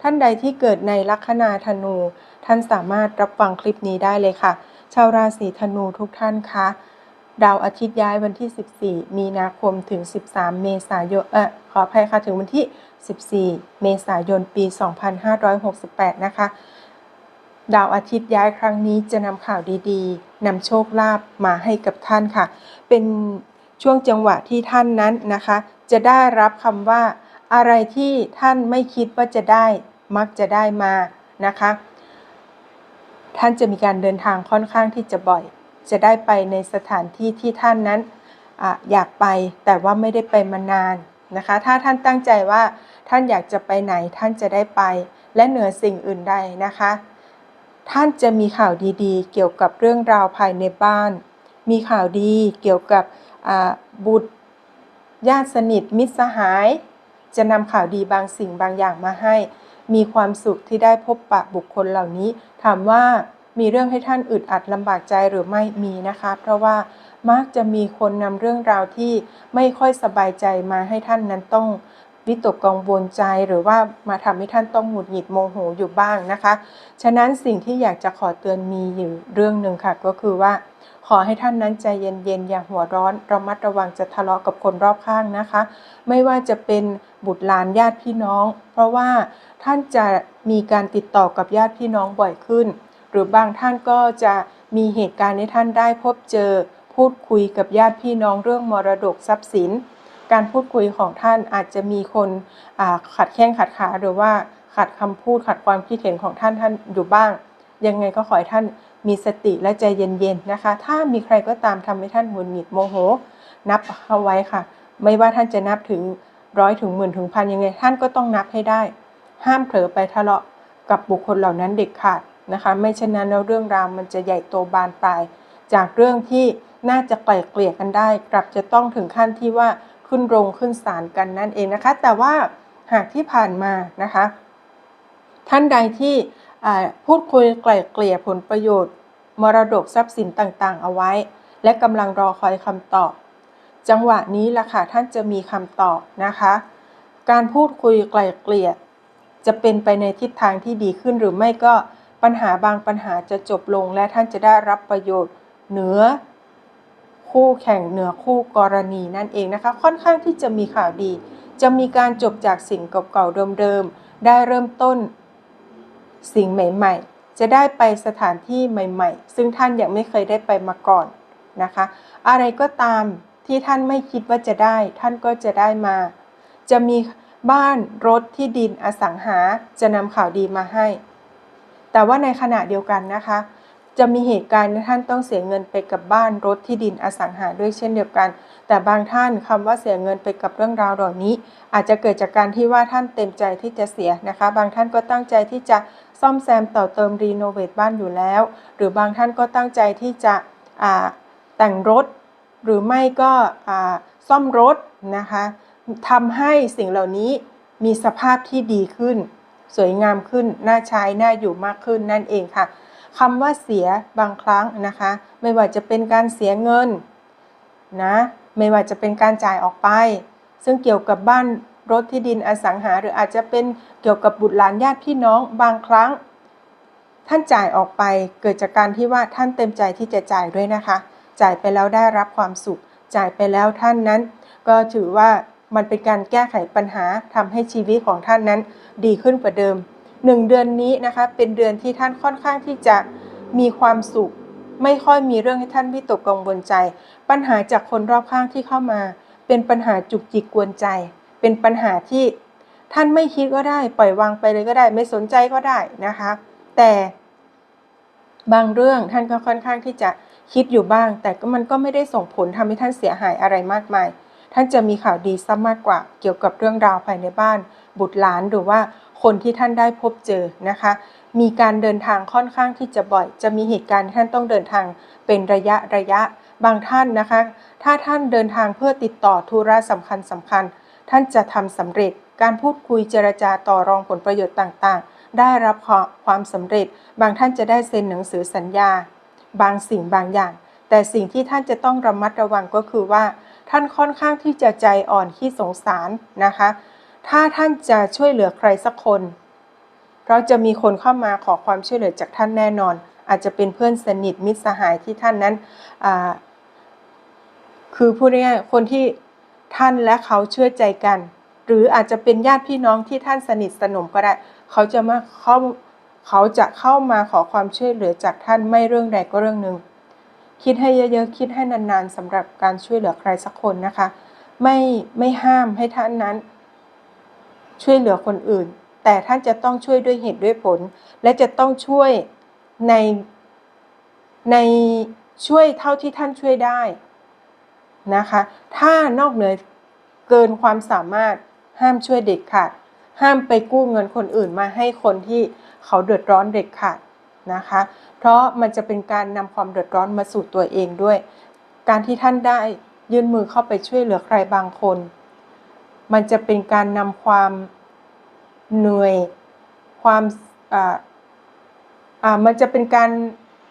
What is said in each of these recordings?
ท่านใดที่เกิดในลัคนาธนู ท่านสามารถรับฟังคลิปนี้ได้เลยค่ะ ชาวราศีธนูทุกท่านคะดาวอาทิตย์ย้ายวันที่ 14 มีนาคมถึง 13 เมษายน เออขออภัยค่ะ ถึงวันที่ 14 เมษายน ปี 2568 นะคะ ดาวอาทิตย์ย้ายครั้งนี้จะนำข่าวดีๆ นำโชคลาภมาให้กับท่านค่ะ เป็นช่วงจังหวะที่ท่านนั้นนะคะ จะได้รับคำว่า อะไรที่ท่านไม่คิดว่าจะได้มักจะได้มานะคะ ท่านจะมีการเดินทางค่อนข้างที่จะบ่อย จะได้ไปในสถานที่ที่ท่านนั้นออยากไปแต่ว่าไม่ได้ไปมานานนะคะ ถ้าท่านตั้งใจว่าท่านอยากจะไปไหนท่านจะได้ไป และเหนือสิ่งอื่นใดนะคะ ท่านจะมีข่าวดีๆ เกี่ยวกับเรื่องราวภายในบ้าน มีข่าวดีเกี่ยวกับบุตรญาติสนิทมิตรสหาย จะนำข่าวดีบางสิ่งบางอย่างมาให้ มีความสุขที่ได้พบปะบุคคลเหล่านี้ ถามว่ามีเรื่องให้ท่านอึดอัดลำบากใจหรือไม่มีนะคะ เพราะว่ามักจะมีคนนำเรื่องราวที่ไม่ค่อยสบายใจมาให้ท่านนั้นต้อง วิตกกังวลใจหรือว่ามาทำให้ท่านต้องหงุดหงิดโมโหอยู่บ้างนะคะ ฉะนั้นสิ่งที่อยากจะขอเตือนมีอยู่เรื่องหนึ่งค่ะ ก็คือว่า ขอให้ท่านนั้นใจเย็นๆอย่าหัวร้อนระมัดระวังจะทะเลาะกับคนรอบข้างนะคะ ไม่ว่าจะเป็นบุตรหลานญาติพี่น้อง เพราะว่าท่านจะมีการติดต่อกับญาติพี่น้องบ่อยขึ้น หรือบางท่านก็จะมีเหตุการณ์ให้ท่านได้พบเจอพูดคุยกับญาติพี่น้องเรื่องมรดกทรัพย์สิน การพูดคุยของท่านอาจจะมีคนขัดแข้งขัดขาหรือว่าขัดคำพูดขัดความคิดเห็นของท่านท่านอยู่บ้าง ยังไงก็ขอให้ท่านมีสติและใจเย็นๆนะคะ ถ้ามีใครก็ตามทำให้ท่านหงุดหงิดโมโห นับเอาไว้ค่ะ ไม่ว่าท่านจะนับถึงร้อยถึงหมื่นถึงพันยังไง ท่านก็ต้องนับให้ได้ ห้ามเผลอไปทะเลาะกับบุคคลเหล่านั้นเด็ดขาดนะคะ ไม่เช่นนั้นแล้วเรื่องราวมันจะใหญ่โตบานปลาย จากเรื่องที่น่าจะไกล่เกลี่ยกันได้ กลับจะต้องถึงขั้นที่ว่า ขึ้นโรงขึ้นศาลกันนั่นเองนะคะ แต่ว่าหากที่ผ่านมานะคะ ท่านใดที่พูดคุยไกล่เกลี่ยผลประโยชน์ มรดกทรัพย์สินต่างๆ เอาไว้ และกำลังรอคอยคำตอบ จังหวะนี้ล่ะค่ะท่านจะมีคำตอบนะคะ การพูดคุยไกล่เกลี่ย จะเป็นไปในทิศทางที่ดีขึ้นหรือไม่ก็ปัญหาบางปัญหาจะจบลงและท่านจะได้รับประโยชน์เหนือ คู่แข่งเหนือคู่กรณีนั่นเองนะคะ ค่อนข้างที่จะมีข่าวดี จะมีการจบจากสิ่งเก่าๆเดิมๆได้เริ่มต้น สิ่งใหม่ๆ จะได้ไปสถานที่ใหม่ ๆ ซึ่งท่านยังไม่เคยได้ไปมาก่อนนะคะ อะไรก็ตามที่ท่านไม่คิดว่าจะได้ ท่านก็จะได้มา จะมีบ้านรถที่ดินอสังหาจะนำข่าวดีมาให้ แต่ว่าในขณะเดียวกันนะคะ จะมีเหตุการณ์ท่านต้องเสียเงินไปกับบ้านรถที่ดินอสังหาด้วยเช่นเดียวกัน แต่บางท่านคำว่าเสียเงินไปกับเรื่องราวเหล่านี้ อาจจะเกิดจากการที่ว่าท่านเต็มใจที่จะเสียนะคะ บางท่านก็ตั้งใจที่จะซ่อมแซมต่อเติมรีโนเวทบ้านอยู่แล้ว หรือบางท่านก็ตั้งใจที่จะแต่งรถ หรือไม่ก็ซ่อมรถนะคะทำให้สิ่งเหล่านี้มีสภาพที่ดีขึ้น สวยงามขึ้น น่าใช้ น่าอยู่มากขึ้นนั่นเองค่ะ คำว่าเสียบางครั้งนะคะ ไม่ว่าจะเป็นการเสียเงินนะไม่ว่าจะเป็นการจ่ายออกไป ซึ่งเกี่ยวกับบ้านรถที่ดินอสังหา หรืออาจจะเป็นเกี่ยวกับบุตรหลานญาติพี่น้องบางครั้ง ท่านจ่ายออกไปเกิดจากการที่ว่าท่านเต็มใจที่จะจ่ายด้วยนะคะ จ่ายไปแล้วได้รับความสุข จ่ายไปแล้วท่านนั้น ก็ถือว่ามันเป็นการแก้ไขปัญหาทำให้ชีวิตของท่านนั้นดีขึ้นกว่าเดิม หนึ่งเดือนนี้นะคะเป็นเดือนที่ท่านค่อนข้างที่จะมีความสุข ไม่ค่อยมีเรื่องให้ท่านวิตกกังวลใจ ปัญหาจากคนรอบข้างที่เข้ามา เป็นปัญหาจุกจิกกวนใจ เป็นปัญหาที่ท่านไม่คิดก็ได้ ปล่อยวางไปเลยก็ได้ ไม่สนใจก็ได้นะคะ แต่บางเรื่องท่านก็ค่อนข้างที่จะคิดอยู่บ้าง แต่ก็มันก็ไม่ได้ส่งผลทำให้ท่านเสียหายอะไรมากมาย ท่านจะมีข่าวดีซะมากกว่า เกี่ยวกับเรื่องราวภายในบ้าน บุตรหลานหรือว่า คนที่ท่านได้พบเจอนะคะ มีการเดินทางค่อนข้างที่จะบ่อย จะมีเหตุการณ์ท่านต้องเดินทางเป็นระยะระยะ บางท่านนะคะ ถ้าท่านเดินทางเพื่อติดต่อธุระสำคัญสำคัญ ท่านจะทำสำเร็จ การพูดคุยเจรจาต่อรองผลประโยชน์ต่างๆ ได้รับความสำเร็จ บางท่านจะได้เซ็นหนังสือสัญญา บางสิ่งบางอย่าง แต่สิ่งที่ท่านจะต้องระมัดระวังก็คือว่า ท่านค่อนข้างที่จะใจอ่อนขี้สงสารนะคะ ถ้าท่านจะช่วยเหลือใครสักคนเราจะมีคนเข้ามาขอความช่วยเหลือจากท่านแน่นอน อาจจะเป็นเพื่อนสนิทมิตรสหายที่ท่านนั้นคือพูดง่ายๆคนที่ท่านและเขาเชื่อใจกัน หรืออาจจะเป็นญาติพี่น้องที่ท่านสนิทสนมก็ได้ เขาจะมาเข้าเขาจะเข้ามาขอความช่วยเหลือจากท่านไม่เรื่องใดก็เรื่องหนึ่งคิดให้เยอะๆคิดให้นานๆสำหรับการช่วยเหลือใครสักคนนะคะ ไม่ไม่ห้ามให้ท่านนั้น ช่วยเหลือคนอื่น แต่ท่านจะต้องช่วยด้วยเหตุด้วยผล และจะต้องช่วยในในช่วยเท่าที่ท่านช่วยได้นะคะ ถ้านอกเหนือเกินความสามารถห้ามช่วยเด็กขาดห้ามไปกู้เงินคนอื่นมาให้คนที่เขาเดือดร้อนเด็กขาดนะคะ เพราะมันจะเป็นการนำความเดือดร้อนมาสู่ตัวเองด้วย การที่ท่านได้ยื่นมือเข้าไปช่วยเหลือใครบางคน มันจะเป็นการนำความเหนื่อยความอ่าอ่ามันจะเป็นการ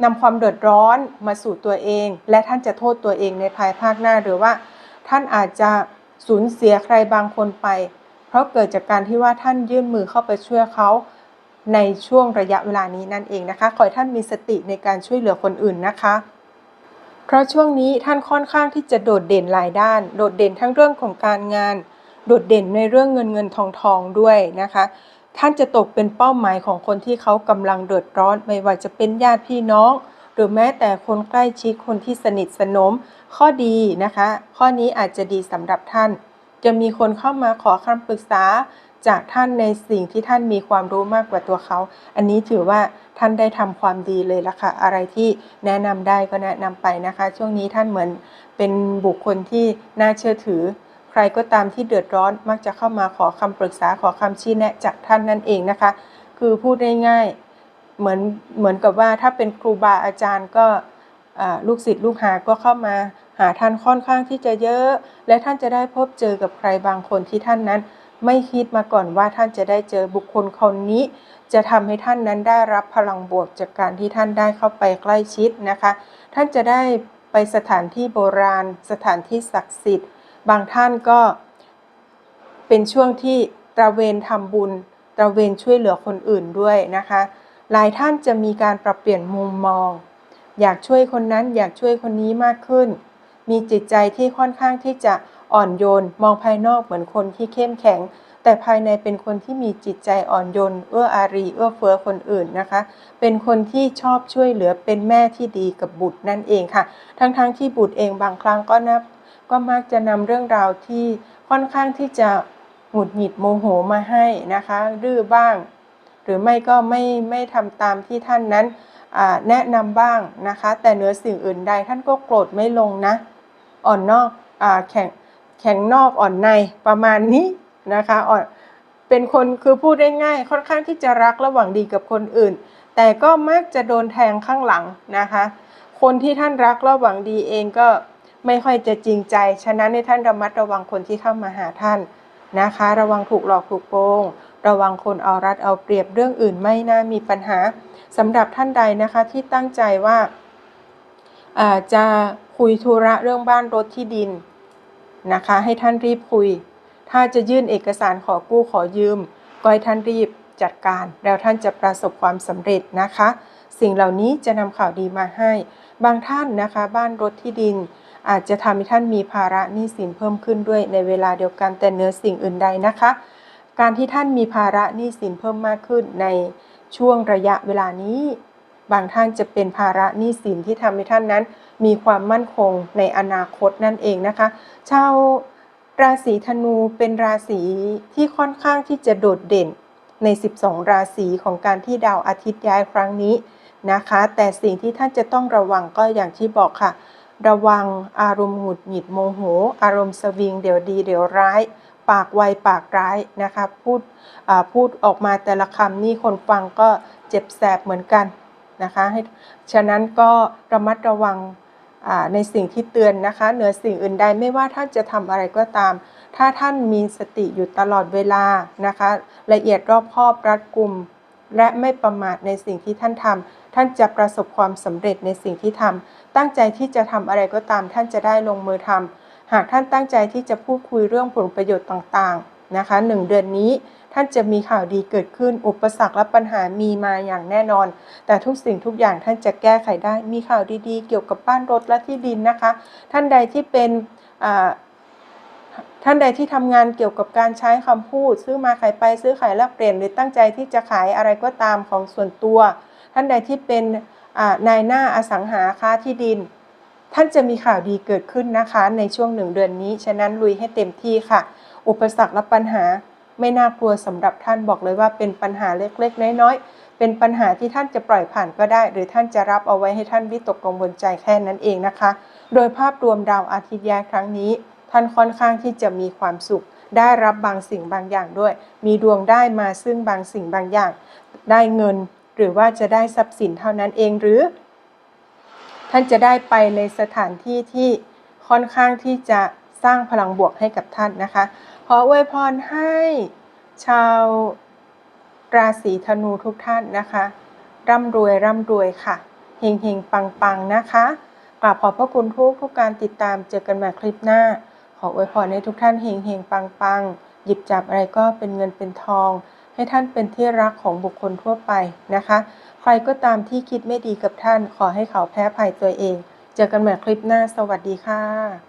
นำความเดือดร้อนมาสู่ตัวเอง และท่านจะโทษตัวเองในภายภาคหน้าหรือว่า ท่านอาจจะสูญเสียใครบางคนไป เพราะเกิดจากการที่ว่าท่านยื่นมือเข้าไปช่วยเขาในช่วงระยะเวลานี้นั่นเองนะคะ ขอให้ท่านมีสติในการช่วยเหลือคนอื่นนะคะ เพราะช่วงนี้ท่านค่อนข้างที่จะโดดเด่นหลายด้าน โดดเด่นทั้งเรื่องของการงาน โดดเด่นในเรื่องเงินเงินทองทองด้วยนะคะ ท่านจะตกเป็นเป้าหมายของคนที่เขากำลังเดือดร้อน ไม่ว่าจะเป็นญาติพี่น้อง หรือแม้แต่คนใกล้ชิดคนที่สนิทสนม ข้อดีนะคะ ข้อนี้อาจจะดีสำหรับท่าน จะมีคนเข้ามาขอคำปรึกษาจากท่านในสิ่งที่ท่านมีความรู้มากกว่าตัวเขา อันนี้ถือว่าท่านได้ทำความดีเลยละค่ะ อะไรที่แนะนำได้ก็แนะนำไปนะคะ ช่วงนี้ท่านเหมือนเป็นบุคคลที่น่าเชื่อถือ ใครก็ตามที่เดือดร้อนมักจะเข้ามาขอคำปรึกษาขอคำชี้แนะจากท่านนั่นเองนะคะ คือพูดง่ายๆเหมือนเหมือนกับว่าถ้าเป็นครูบาอาจารย์ก็ลูกศิษย์ลูกหาก็เข้ามาหาท่านค่อนข้างที่จะเยอะ และท่านจะได้พบเจอกับใครบางคนที่ท่านนั้น ไม่คิดมาก่อนว่าท่านจะได้เจอบุคคลคนนี้ จะทำให้ท่านนั้นได้รับพลังบวกจากการที่ท่านได้เข้าไปใกล้ชิดนะคะ ท่านจะได้ไปสถานที่โบราณ สถานที่ศักดิ์สิทธิ์ บางท่านก็เป็นช่วงที่ตระเวนทำบุญ ตระเวนช่วยเหลือคนอื่นด้วยนะคะ หลายท่านจะมีการปรับเปลี่ยนมุมมอง อยากช่วยคนนั้นอยากช่วยคนนี้มากขึ้น มีจิตใจที่ค่อนข้างที่จะอ่อนโยน มองภายนอกเหมือนคนที่เข้มแข็ง แต่ภายในเป็นคนที่มีจิตใจอ่อนโยน เอื้ออารี เอื้อเฟื้อคนอื่นนะคะ เป็นคนที่ชอบช่วยเหลือเป็นแม่ที่ดีกับบุตรนั่นเองค่ะ ทั้งๆทที่บุตรเองบางครั้งก็นับ ก็มักจะนำเรื่องราวที่ค่อนข้างที่จะหงุดหงิดโมโหมาให้นะคะ ดื้อบ้าง หรือไม่ก็ไม่ไม่ทำตามที่ท่านนั้นแนะนำบ้างนะคะ แต่เหนือสิ่งอื่นใดท่านก็โกรธไม่ลงนะ อ่อนนอกอแข็งแข็งนอกอ่อนในประมาณนี้นะคะอ่อนเป็นคนคือพูดได้ง่ายค่อนข้างที่จะรักระหว่างดีกับคนอื่น แต่ก็มักจะโดนแทงข้างหลังนะคะ คนที่ท่านรักระหว่างดีเองก็ ไม่ค่อยจะจริงใจ ฉะนั้นในท่านระมัดระวังคนที่เข้ามาหาท่านนะคะ ระวังถูกหลอกถูกโกง ระวังคนเอารัดเอาเปรียบเรื่องอื่นไม่น่ามีปัญหาสำหรับท่านใดนะคะที่ตั้งใจว่าจะคุยธุระเรื่องบ้านรถที่ดินนะคะ ให้ท่านรีบคุย ถ้าจะยื่นเอกสารขอกู้ขอยืมก็ให้ท่านรีบจัดการ แล้วท่านจะประสบความสำเร็จนะคะ สิ่งเหล่านี้จะนำข่าวดีมาให้ บางท่านนะคะ บ้านรถที่ดิน อาจจะทำให้ท่านมีภาระหนี้สินเพิ่มขึ้นด้วยในเวลาเดียวกันแต่เนื้อสิ่งอื่นใดนะคะ การที่ท่านมีภาระหนี้สินเพิ่มมากขึ้นในช่วงระยะเวลานี้ บางท่านจะเป็นภาระหนี้สินที่ทำให้ท่านนั้น มีความมั่นคงในอนาคตนั่นเองนะคะ ชาวราศีธนูเป็นราศีที่ค่อนข้างที่จะโดดเด่นใน 12 ราศีของการที่ดาวอาทิตย์ย้ายครั้งนี้นะคะ แต่สิ่งที่ท่านจะต้องระวังก็อย่างที่บอกค่ะ ระวังอารมณ์หงุดหงิดโมโห อารมณ์สวิง เดี๋ยวดีเดี๋ยวร้าย ปากไวปากร้ายนะคะพูดพูดออกมาแต่ละคำนี่คนฟังก็เจ็บแสบเหมือนกันนะคะให้ฉะนั้นก็ระมัดระวังในสิ่งที่เตือนนะคะ เหนือสิ่งอื่นใดไม่ว่าท่านจะทำอะไรก็ตาม ถ้าท่านมีสติอยู่ตลอดเวลานะคะ ละเอียดรอบคอบรัดกุม และไม่ประมาทในสิ่งที่ท่านทำท่านจะประสบความสำเร็จในสิ่งที่ทำตั้งใจที่จะทำอะไรก็ตาม ท่านจะได้ลงมือทำหากท่านตั้งใจที่จะพูดคุยเรื่องผลประโยชน์ต่างๆนะคะหนึ่งเดือนนี้ท่านจะมีข่าวดีเกิดขึ้น อุปสรรคและปัญหามีมาอย่างแน่นอน แต่ทุกสิ่งทุกอย่างท่านจะแก้ไขได้ มีข่าวดีๆ เกี่ยวกับบ้านรถและที่ดินนะคะ ท่านใดที่เป็นอ่า ท่านใดที่ทำงานเกี่ยวกับการใช้คำพูด ซื้อมาขายไปซื้อขายแลกเปลี่ยน หรือตั้งใจที่จะขายอะไรก็ตามของส่วนตัว ท่านใดที่เป็นนายหน้าอสังหาค้าที่ดิน ท่านจะมีข่าวดีเกิดขึ้นนะคะในช่วงหนึ่งเดือนนี้ ฉะนั้นลุยให้เต็มที่ค่ะ อุปสรรคและปัญหาไม่น่ากลัวสำหรับท่านบอกเลยว่าเป็นปัญหาเล็กๆ น้อยๆ เป็นปัญหาที่ท่านจะปล่อยผ่านก็ได้ หรือท่านจะรับเอาไว้ให้ท่านวิตกกังวลใจแค่นั้นเองนะคะ โดยภาพรวมดาวอาทิตย์ย้ายครั้งนี้ ท่านค่อนข้างที่จะมีความสุข ได้รับบางสิ่งบางอย่างด้วย มีดวงได้มาซึ่งบางสิ่งบางอย่าง ได้เงินหรือว่าจะได้ทรัพย์สินเท่านั้นเองหรือ ท่านจะได้ไปในสถานที่ที่ค่อนข้างที่จะสร้างพลังบวกให้กับท่านนะคะ ขออวยพรให้ชาวราศีธนูทุกท่านนะคะ ร่ำรวยร่ำรวยค่ะเฮงเฮงปังปังนะคะกราบขอบพระคุณทุกทุกการติดตามเจอกันใหม่คลิปหน้า ขออวยพรให้ทุกท่านเฮงเฮงปังปังหยิบจับอะไรก็เป็นเงินเป็นทอง ให้ท่านเป็นที่รักของบุคคลทั่วไปนะคะ ใครก็ตามที่คิดไม่ดีกับท่าน ขอให้เขาแพ้ภัยตัวเอง เจอกันใหม่คลิปหน้า สวัสดีค่ะ